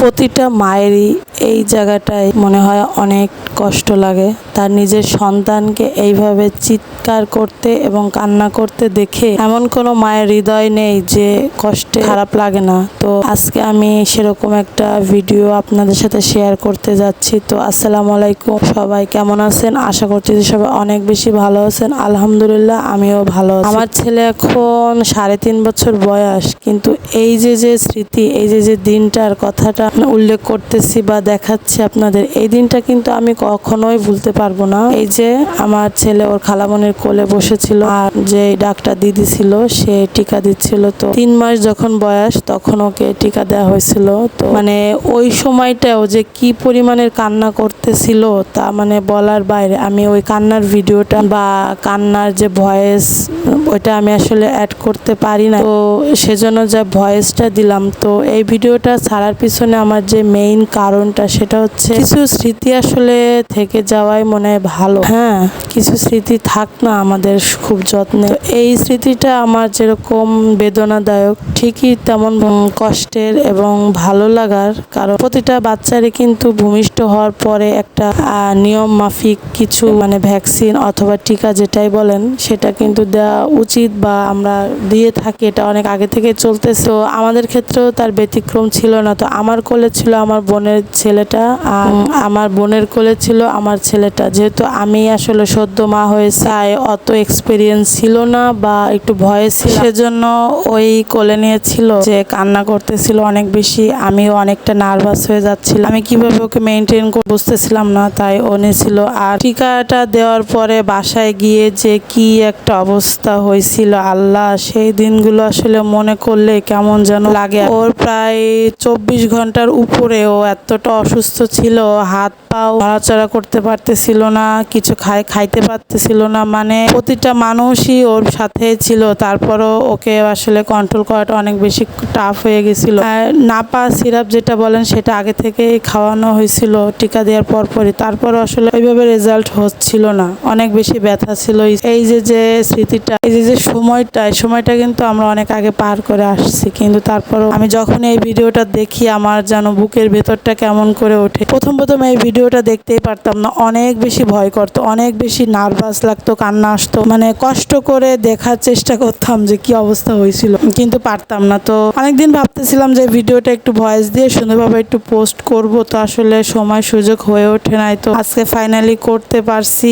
প্রতিটা মায়েরই এই জায়গাটায় মনে হয় অনেক কষ্ট লাগে। তার নিজের সন্তানকে এইভাবে চিৎকার করতে এবং কান্না করতে দেখে এমন কোনো মায়ের হৃদয় নেই যে কষ্টে খারাপ লাগে না। তো আজকে আমি সেরকম একটা ভিডিও আপনাদের সাথে শেয়ার করতে যাচ্ছি। তো আসসালামু আলাইকুম। সবাই কেমন আছেন? আশা করছি যে সবাই অনেক বেশি ভালো আছেন। আলহামদুলিল্লাহ, আমিও ভালো আছি। আমার ছেলে এখন সাড়ে তিন বছর বয়স, কিন্তু এই যে যে স্মৃতি, এই যে যে দিনটার কথাটা উল্লেখ করতেছি বা দেখাচ্ছি আপনাদের, এই দিনটা কিন্তু আমি কখনোই ভুলতে পারব না। এই যে আমার ছেলে ওর খালামনির কোলে বসেছিল আর যে ডাক্তার দিদি ছিল, সে টিকা দিচ্ছিল। তো তিন মাস যখন বয়স, তখন ওকে টিকা দেওয়া হয়েছিল। তো মানে ওই সময়টাও যে কি পরিমাণের কান্না করতেছিল, তা মানে বলার বাইরে। আমি ওই কান্নার ভিডিওটা বা কান্নার যে ভয়েস, ওইটা আমি আসলে অ্যাড করতে পারি না তো সেজন্য যা ভয়েসটা দিলাম, তো এই ভিডিওটা ছাড়ার পিছনে আমার যে মেইন কারণটা সেটা হচ্ছে কিছু স্মৃতি আসলে থেকে যাওয়াই মনে হয় ভালো। হ্যাঁ কিছু স্মৃতি থাক না আমাদের খুব যত্নে। এই স্মৃতিটা আমার যেরকম বেদনাদায়ক, ঠিকই তেমন কষ্টের এবং ভালো লাগার। কারণ প্রতিটা বাচ্চারই কিন্তু ভূমিষ্ঠ হওয়ার পরে একটা নিয়ম মাফিক কিছু মানে ভ্যাকসিন অথবা টিকা যেটাই বলেন, সেটা কিন্তু দেওয়া উচিত বা আমরা দিয়ে থাকি। এটা অনেক আগে থেকে চলতেছে। তো আমাদের ক্ষেত্রেও তার ব্যতিক্রম ছিল না। তো আমার কোলে ছিল আমার বোনের ছেলেটা আর আমার বোনের কোলে ছিল আমার ছেলেটা। যেহেতু আমি আসলে সদ্য মা হয়ে তাই অত এক্সপিরিয়েন্স ছিল না বা একটু ভয় ছিল সেজন্য ওই কোলে নিয়েছিল যে কান্না করতেছিল অনেক বেশি। আমিও অনেকটা নার্ভাস হয়ে যাচ্ছিলাম। আমি কীভাবে ওকে মেনটেন করে বুঝতেছিলাম না তাই ও নিয়েছিল। আর টিকাটা দেওয়ার পরে বাসায় গিয়ে যে কি একটা অবস্থা হয়েছিল আল্লাহ সেই দিনগুলো আসলে মনে করলে কেমন যেন লাগে। ওর প্রায় চব্বিশ ঘণ্টার উপরে উপরেও এতটা অসুস্থ ছিল হাত পাও, নড়াচড়া করতে পারতেছিল না, কিছু খায়, খাইতে পারতেছিল না মানে প্রতিটা মানুষই ওর সাথে ছিল। তারপরও ওকে আসলে কন্ট্রোল করাটা অনেক বেশি টাফ হয়ে গেছিল। নাপা সিরাপ যেটা বলেন, সেটা আগে থেকেই খাওয়ানো হয়েছিল, টিকা দেওয়ার পরপরই। তারপর আসলে ওইভাবে রেজাল্ট হচ্ছিল না। অনেক বেশি ব্যথা ছিল। এই যে যে স্মৃতিটা, এই যে যে সময়টা, এই সময়টা কিন্তু আমরা অনেক আগে পার করে আসছি। কিন্তু তারপরও আমি যখন এই ভিডিওটা দেখি, আমার যেন বুকের ভেতরটা কেমন করে ওঠে। প্রথম প্রথম এই ভিডিওটা দেখতেই পারতাম না। অনেক বেশি ভয় করতো, অনেক বেশি নার্ভাস লাগতো, কান্না আসতো। মানে কষ্ট করে দেখার চেষ্টা করতাম যে কি অবস্থা হয়েছিল, কিন্তু পারতাম না। তো অনেকদিন ভাবতেছিলাম যে ভিডিওটা একটু ভয়েস দিয়ে সুন্দরভাবে একটু পোস্ট করব। তো আসলে সময় সুযোগ হয়ে ওঠে নাই। তো আজকে ফাইনালি করতে পারছি।